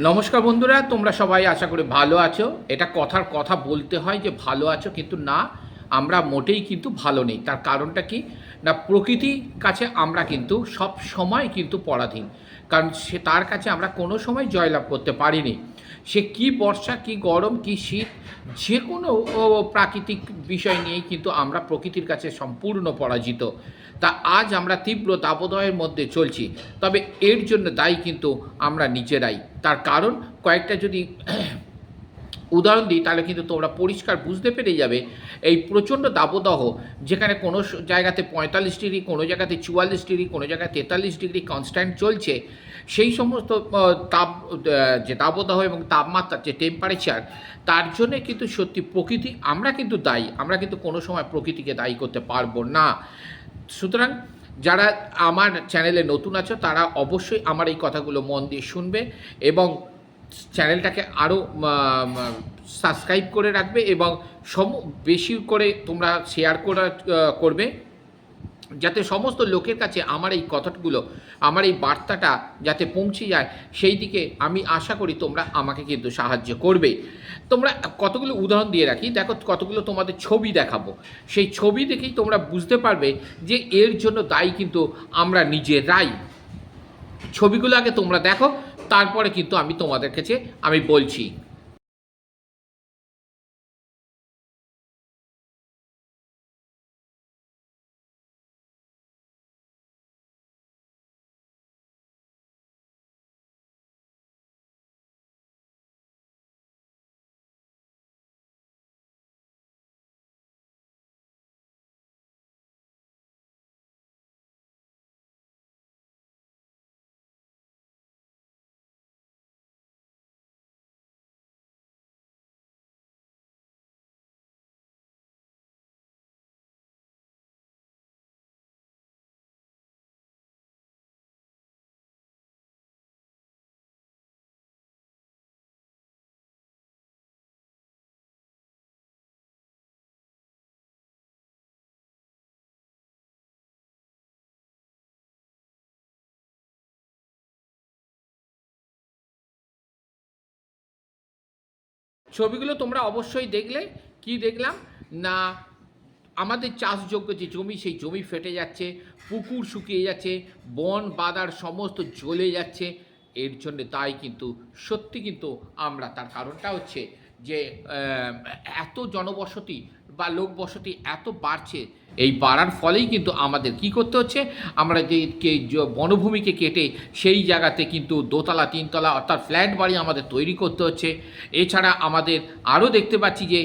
নমস্কার বন্ধুরা, তোমরা সবাই আশা করি ভালো আছো। এটা কথার কথা বলতে হয় যে ভালো আছো, কিন্তু না, আমরা মোটেই কিন্তু ভালো নেই। তার কারণটা কি? না, প্রকৃতির কাছে আমরা কিন্তু সব সময় কিন্তু পরাধীন। কারণ সে, তার কাছে আমরা কোনো সময় জয়লাভ করতে পারিনি। সে কি বর্ষা, কি গরম, কি শীত, যে কোনো প্রাকৃতিক বিষয় নিয়েই কিন্তু আমরা প্রকৃতির কাছে সম্পূর্ণ পরাজিত। তা আজ আমরা তীব্র দাবদয়ের মধ্যে চলছি, তবে এর জন্য দায়ী কিন্তু আমরা নিজেরাই। তার কারণ কয়েকটা যদি উদাহরণ দিই, তাহলে কিন্তু তোমরা পরিষ্কার বুঝতে পেরে যাবে এই প্রচণ্ড দাবদাহ যেখানে কোনো জায়গাতে পঁয়তাল্লিশ ডিগ্রি, কোনো জায়গাতে চুয়াল্লিশ ডিগ্রি, কোনো জায়গায় তেতাল্লিশ ডিগ্রি কনস্ট্যান্ট চলছে, সেই সমস্ত তাপ যে দাবদাহ এবং তাপমাত্রার যে টেম্পারেচার তার জন্য কিন্তু সত্যি প্রকৃতি, আমরা কিন্তু দায়ী, আমরা কিন্তু কোনো সময় প্রকৃতিকে দায়ী করতে পারব না। সুতরাং যারা আমার চ্যানেলে নতুন আছো, তারা অবশ্যই আমার এই কথাগুলো মন দিয়ে শুনবে এবং চ্যানেলটাকে আরও সাবস্ক্রাইব করে রাখবে এবং সম, বেশি করে তোমরা শেয়ার করা করবে। যাতে সমস্ত লোকের কাছে আমার এই কথাগুলো, আমার এই বার্তাটা যাতে পৌঁছে যায়, সেই দিকে আমি আশা করি তোমরা আমাকে কিন্তু সাহায্য করবে। তোমরা কতগুলো উদাহরণ দিয়ে রাখি, দেখো কতগুলো তোমাদের ছবি দেখাবো। সেই ছবি দেখেই তোমরা বুঝতে পারবে যে এর জন্য দায়ী কিন্তু আমরা নিজেরাই। ছবিগুলো আগে তোমরা দেখো তারপরে কিন্তু আমি তোমাদের কাছে আমি বলছি ছবিগুলো তোমরা অবশ্যই দেখলে। কি দেখলাম? না, আমাদের চাষযোগ্য যে জমি, সেই জমি ফেটে যাচ্ছে, পুকুর শুকিয়ে যাচ্ছে, বন বাদার সমস্ত জ্বলে যাচ্ছে। এর জন্য তাই কিন্তু, সত্যি কিন্তু আমরা, তার কারণটা হচ্ছে যে এত জনবসতি বা লোকবসতি এত বাড়ছে, এই বাড়ার ফলেই কিন্তু আমাদের কি করতে হচ্ছে? আমরা যে বনভূমিকে কেটে সেই জায়গাতে কিন্তু দোতলা, তিনতলা অর্থাৎ ফ্ল্যাট বাড়ি আমাদের তৈরি করতে হচ্ছে। এছাড়া আমাদের আরও দেখতে পাচ্ছি যে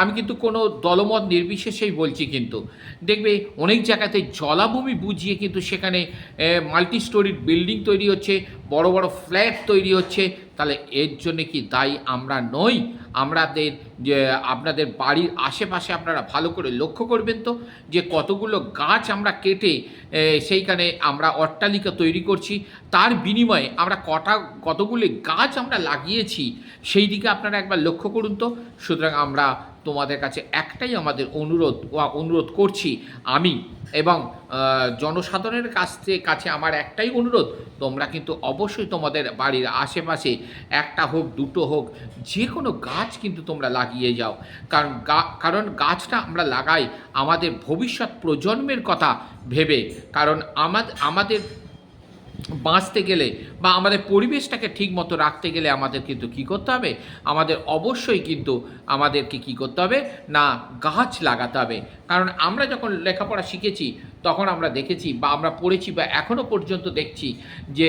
আমি কিন্তু কোনো দলমত নির্বিশেষেই বলছি কিন্তু। দেখবে অনেক জায়গাতে জলাভূমি বুঝিয়ে কিন্তু সেখানে মাল্টি স্টোরিড বিল্ডিং তৈরি হচ্ছে, বড় বড় ফ্ল্যাট তৈরি হচ্ছে তাহলে এর জন্যে কি দায়ী আমরা নই? আমাদের, যে আপনাদের বাড়ির আশেপাশে আপনারা ভালো করে লক্ষ্য করবেন তো, যে কতগুলো গাছ আমরা কেটে সেইখানে আমরা অট্টালিকা তৈরি করছি। তার বিনিময়ে আমরা কটা, কতগুলি গাছ আমরা লাগিয়েছি, সেই দিকে আপনারা একবার লক্ষ্য করুন তো। সুতরাং আমরা তোমাদের কাছে একটাই আমাদের অনুরোধ অনুরোধ করছি আমি এবং জনসাধারণের কাছ থেকে কাছে আমার একটাই অনুরোধ, তোমরা কিন্তু অবশ্যই তোমাদের বাড়ির আশেপাশে একটা হোক, দুটো হোক যে কোনো গাছ কিন্তু তোমরা লাগিয়ে যাও। কারণ কারণ গাছটা আমরা লাগাই আমাদের ভবিষ্যৎ প্রজন্মের কথা ভেবে, কারণ আমাদের বাঁচতে গেলে বা আমাদের পরিবেশটাকে ঠিক মতো রাখতে গেলে আমাদের কিন্তু কি করতে হবে? আমাদের অবশ্যই কিন্তু আমাদেরকে কি করতে হবে? না গাছ লাগাতে হবে। কারণ আমরা যখন লেখাপড়া শিখেছি তখন আমরা দেখেছি বা আমরা পড়েছি বা এখনও পর্যন্ত দেখছি যে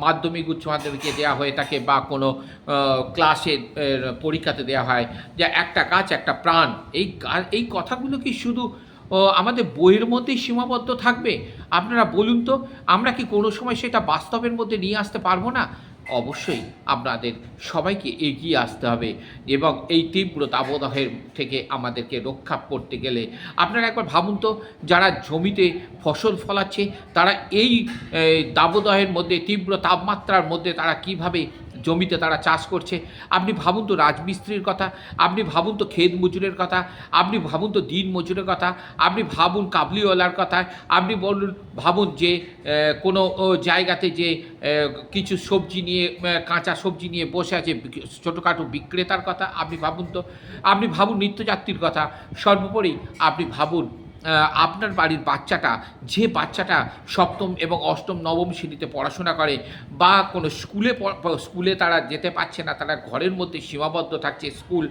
মাধ্যমিক উচ্চ মাধ্যমিকে দেওয়া হয়ে থাকে বা কোনো আহ, ক্লাসে পরীক্ষাতে দেওয়া হয়। যে একটা গাছ একটা প্রাণ এই এই কথাগুলো কি শুধু আমাদের বইয়ের মধ্যেই সীমাবদ্ধ থাকবে। আপনারা বলুন তো, আমরা কি কোনো সময় সেটা বাস্তবের মধ্যে নিয়ে আসতে পারব না? অবশ্যই আপনাদের সবাইকে এগিয়ে আসতে হবে এবং এই তীব্র দাবদাহের থেকে আমাদেরকে রক্ষা করতে গেলে আপনারা একবার ভাবুন তো, যারা জমিতে ফসল ফলাচ্ছে, তারা এই দাবদাহের মধ্যে, তীব্র তাপমাত্রার মধ্যে তারা কীভাবে জমিতে তারা চাষ করছে। আপনি ভাবুন তো রাজমিস্ত্রির কথা, আপনি ভাবুন তো ক্ষেত মজুরের কথা, আপনি ভাবুন তো দিন মজুরের কথা, আপনি ভাবুন কাবলিওয়ালার কথা, আপনি বলুন, ভাবুন যে কোনো জায়গাতে যে কিছু সবজি নিয়ে কাঁচা সবজি নিয়ে বসে আছে ছোটোখাটো বিক্রেতার কথা, আপনি ভাবুন তো, আপনি ভাবুন নিত্যযাত্রীর কথা, সর্বোপরি আপনি ভাবুন আপনার বাড়ির বাচ্চাটা, যে বাচ্চাটা সপ্তম এবং অষ্টম, নবম শ্রেণীতে পড়াশোনা করে বা কোনো স্কুলে স্কুলে তারা যেতে পারছে না, তারা ঘরের মধ্যে সীমাবদ্ধ থাকছে, স্কুল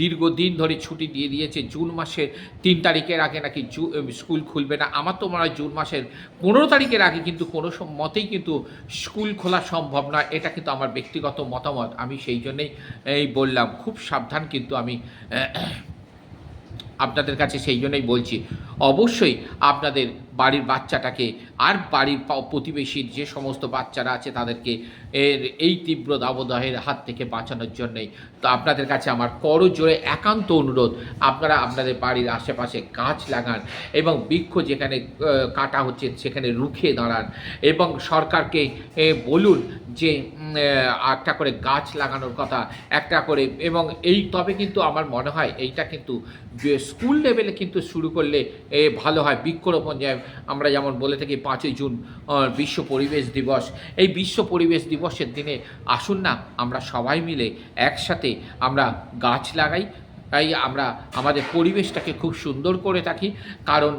দীর্ঘদিন ধরে ছুটি দিয়ে দিয়েছে, জুন মাসের তিন তারিখের আগে নাকি স্কুল খুলবে না। আমার তো মনে হয় জুন মাসের পনেরো তারিখের আগে কিন্তু কোনো মতেই কিন্তু স্কুল খোলা সম্ভব নয়। এটা কিন্তু আমার ব্যক্তিগত মতামত। আমি সেই জন্যেই এই বললাম, খুব সাবধান কিন্তু আমি আপনাদের কাছে সেই জন্যই বলছি অবশ্যই আপনাদের বাড়ির বাচ্চাটাকে আর বাড়ির প্রতিবেশীর যে সমস্ত বাচ্চারা আছে তাদেরকে এর এই তীব্র দাবদাহের হাত থেকে বাঁচানোর জন্যই। তো আপনাদের কাছে আমার করজোরে একান্ত অনুরোধ, আপনারা আপনাদের বাড়ির আশেপাশে গাছ লাগান এবং বৃক্ষ যেখানে কাটা হচ্ছে সেখানে রুখে দাঁড়ান এবং সরকারকে বলুন যে একটা করে গাছ লাগানোর কথা, একটা করে এবং এই তবে কিন্তু আমার মনে হয় এইটা কিন্তু স্কুল লেভেলে কিন্তু শুরু করলে ভালো হয়। বৃক্ষরোপণ যে আমরা যেমন বলে থাকি পাঁচই জুন বিশ্ব পরিবেশ দিবস। এই বিশ্ব পরিবেশ দিবসের দিনে আসুন না, আমরা সবাই মিলে একসাথে আমরা গাছ লাগাই তাই আমরা আমাদের পরিবেশটাকে খুব সুন্দর করে থাকি। কারণ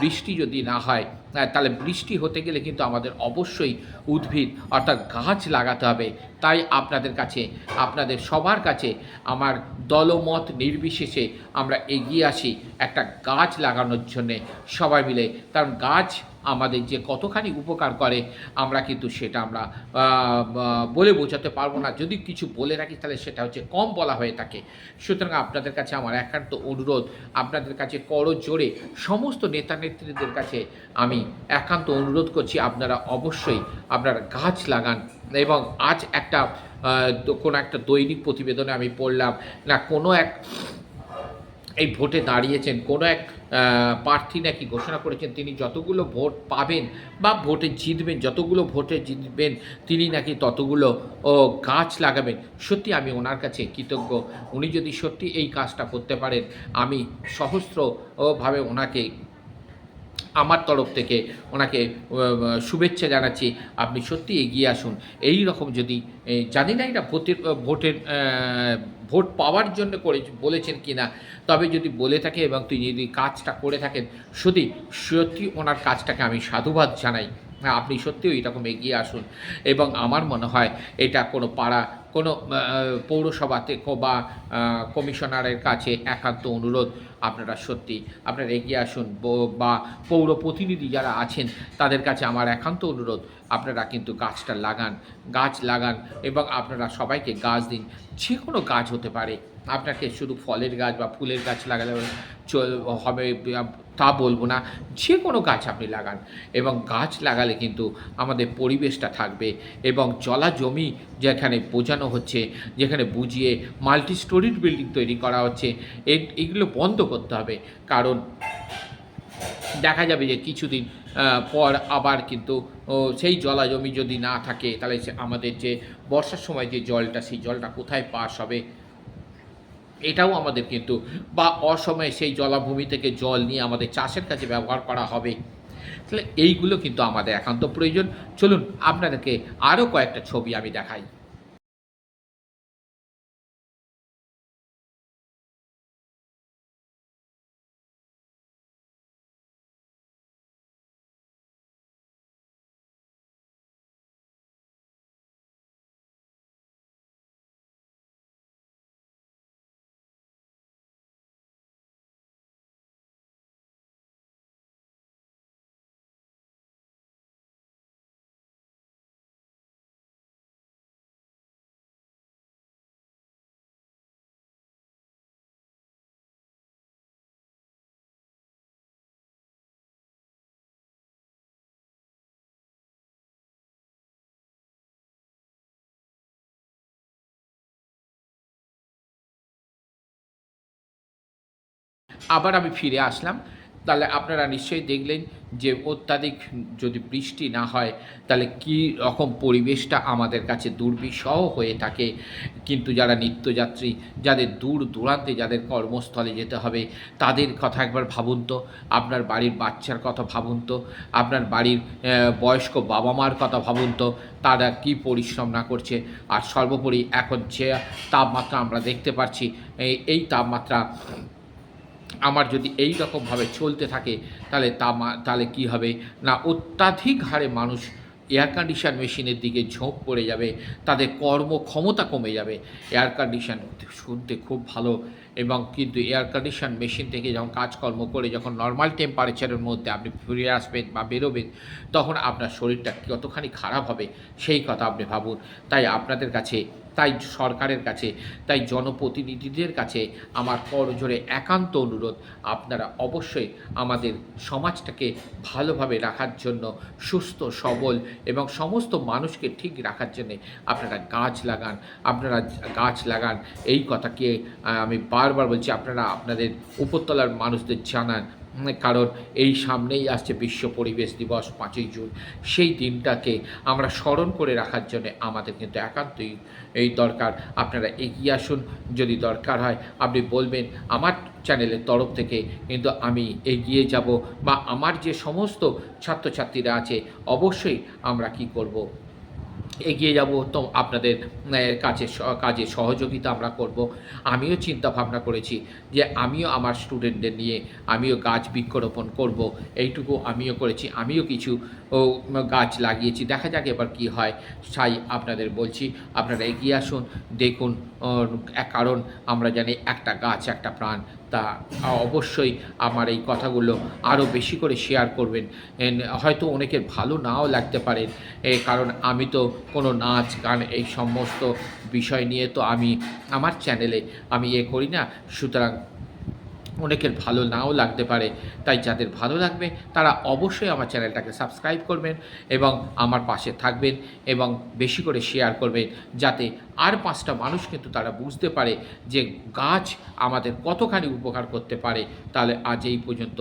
বৃষ্টি যদি না হয় আহ, তাহলে বৃষ্টি হতে গেলে কিন্তু আমাদের অবশ্যই উদ্ভিদ অর্থাৎ গাছ লাগাতে হবে। তাই আপনাদের কাছে আপনাদের সবার কাছে আমার দলমত নির্বিশেষে আমরা এগিয়ে আসি একটা গাছ লাগানোর জন্যে সবাই মিলে। কারণ গাছ আমাদের যে কতখানি উপকার করে, আমরা কিন্তু সেটা আমরা বলে বোঝাতে পারব না। যদি কিছু বলে রাখি, তাহলে সেটা হচ্ছে কম বলা হয়ে থাকে। সুতরাং আপনাদের কাছে আমার একান্ত অনুরোধ, আপনাদের কাছে করো জোরে। সমস্ত নেতা নেত্রীদের কাছে আমি একান্ত অনুরোধ করছি, আপনারা অবশ্যই আপনারা গাছ লাগান এবং আজ একটা কোনো একটা দৈনিক প্রতিবেদনে আমি পড়লাম, না, কোনো এক এই ভোটে দাঁড়িয়েছেন, কোনো এক প্রার্থী নাকি ঘোষণা করেছেন, তিনি যতগুলো ভোট পাবেন বা ভোটে জিতবেন, যতগুলো ভোটে জিতবেন, তিনি নাকি ততগুলো, ও, গাছ লাগাবেন। সত্যি আমি ওনার কাছে কৃতজ্ঞ। উনি যদি সত্যি এই কাজটা করতে পারেন, আমি সহস্রভাবে ওনাকে, আমার তরফ থেকে ওনাকে শুভেচ্ছা জানাচ্ছি। আপনি সত্যি এগিয়ে আসুন। এই রকম যদি জানি না এটা ভোটের ভোটের ভোট পাওয়ার জন্য করে বলেছেন কি না তবে যদি বলে থাকে এবং তিনি যদি কাজটা করে থাকেন সত্যি সত্যি ওনার কাজটাকে আমি সাধুবাদ জানাই। হ্যাঁ, আপনি সত্যিও এরকম এগিয়ে আসুন এবং আমার মনে হয় এটা কোনো পাড়া কোনো পৌরসভাতে বা কমিশনারের কাছে একান্ত অনুরোধ। আপনারা সত্যি আপনারা এগিয়ে আসুন। বা পৌর প্রতিনিধি যারা আছেন, তাদের কাছে আমার একান্ত অনুরোধ, আপনারা কিন্তু গাছটা লাগান, গাছ লাগান এবং আপনারা সবাইকে গাছ দিন। যে কোনো গাছ হতে পারে, আপনাকে শুধু ফলের গাছ বা ফুলের গাছ লাগালে চল- হবে, তা বলব না যে কোনো গাছ আপনি লাগান এবং গাছ লাগালে কিন্তু আমাদের পরিবেশটা থাকবে এবং জলা জমি যেখানে বোঝানো হচ্ছে, যেখানে বুঝিয়ে মাল্টি স্টোরিড বিল্ডিং তৈরি করা হচ্ছে এগুলো বন্ধ করতে হবে। কারণ দেখা যাবে যে কিছুদিন পর আবার কিন্তু সেই জলা জমি যদি না থাকে, তাহলে আমাদের যে বর্ষার সময় যে জলটা, সেই জলটা কোথায় পাস হবে? এটাও আমাদের কিন্তু, বা অসময়ে সেই জলাভূমি থেকে জল নিয়ে আমাদের চাষের কাজে ব্যবহার করা হবে। তাহলে এইগুলো কিন্তু আমাদের একান্ত প্রয়োজন। চলুন, আপনাদেরকে আরও কয়েকটা ছবি আমি দেখাই। আবার আমি ফিরে আসলাম। তাহলে আপনারা নিশ্চয়ই দেখলেন যে অত্যাধিক যদি বৃষ্টি না হয়, তাহলে কী রকম পরিবেশটা আমাদের কাছে দুর্বিষহ হয়ে থাকে। কিন্তু যারা নিত্যযাত্রী, যাদের দূর দূরান্তে যাদের কর্মস্থলে যেতে হবে, তাদের কথা একবার ভাবুন তো। আপনার বাড়ির বাচ্চার কথা ভাবুন তো। আপনার বাড়ির বয়স্ক বাবা মার কথা ভাবুন তো। তারা কি পরিশ্রম না করছে? আর সর্বোপরি এখন যে তাপমাত্রা আমরা দেখতে পাচ্ছি এই- এই তাপমাত্রা আমার যদি এই রকমভাবে চলতে থাকে, তাহলে তা তাহলে কি হবে? না, অত্যাধিক হারে মানুষ এয়ার কন্ডিশন মেশিনের দিকে ঝোঁক পড়ে যাবে, তাদের কর্মক্ষমতা কমে যাবে। এয়ার কন্ডিশন শুনতে খুব ভালো। এবং কিন্তু এয়ার কন্ডিশন মেশিন থেকে যখন কাজকর্ম করে যখন নর্মাল টেম্পারেচারের মধ্যে আপনি ফিরে আসবেন বা বেরোবেন, তখন আপনার শরীরটা কতখানি খারাপ হবে সেই কথা আপনি ভাবুন। তাই আপনাদের কাছে, তাই সরকারের কাছে, তাই জনপ্রতিনিধিদের কাছে আমার করজোরে একান্ত অনুরোধ, আপনারা অবশ্যই আমাদের সমাজটাকে ভালোভাবে রাখার জন্য, সুস্থ, সবল এবং সমস্ত মানুষকে ঠিক রাখার জন্য আপনারা গাছ লাগান, আপনারা গাছ লাগান, এই কথাকে আমি বারবার বলছি, আপনারা আপনাদের উপরতলার মানুষদের জানান। কারণ এই সামনেই আসছে বিশ্ব পরিবেশ দিবস পাঁচই জুন। সেই দিনটাকে আমরা স্মরণ করে রাখার জন্য আমাদের কিন্তু একান্তই এই দরকার। আপনারা এগিয়ে আসুন, যদি দরকার হয় আপনি বলবেন। আমার চ্যানেলের তরফ থেকে কিন্তু আমি এগিয়ে যাব বা আমার যে সমস্ত ছাত্রছাত্রীরা আছে, অবশ্যই আমরা কি করব? এগিয়ে যাব, তো আপনাদের কাছে কাজে সহযোগিতা আমরা করব। আমিও চিন্তা ভাবনা করেছি যে আমিও আমার স্টুডেন্টদের নিয়ে আমিও গাছ বৃক্ষরোপণ করব, এইটুকু আমিও করেছি, আমিও কিছু গাছ লাগিয়েছি, দেখা যাক এবার কি হয়, তাই আপনাদের বলছি, আপনারা এগিয়ে আসুন, দেখুন কারণ আমরা জানি একটা গাছ, একটা প্রাণ, তা অবশ্যই আমার এই কথাগুলো আরও বেশি করে শেয়ার করবেন। হয়তো অনেকের ভালো নাও লাগতে পারে কারণ আমি তো কোনো নাচ, গান এই সমস্ত বিষয় নিয়ে তো আমি, আমার চ্যানেলে আমি এ করি না। সুতরাং অনেকের ভালো নাও লাগতে পারে, তাই যাদের ভালো লাগবে তারা অবশ্যই আমার চ্যানেলটাকে সাবস্ক্রাইব করবেন এবং আমার পাশে থাকবেন এবং বেশি করে শেয়ার করবেন, যাতে আর পাঁচটা মানুষ কিন্তু তারা বুঝতে পারে যে গাছ আমাদের কতখানি উপকার করতে পারে। তাহলে আজ এই পর্যন্ত।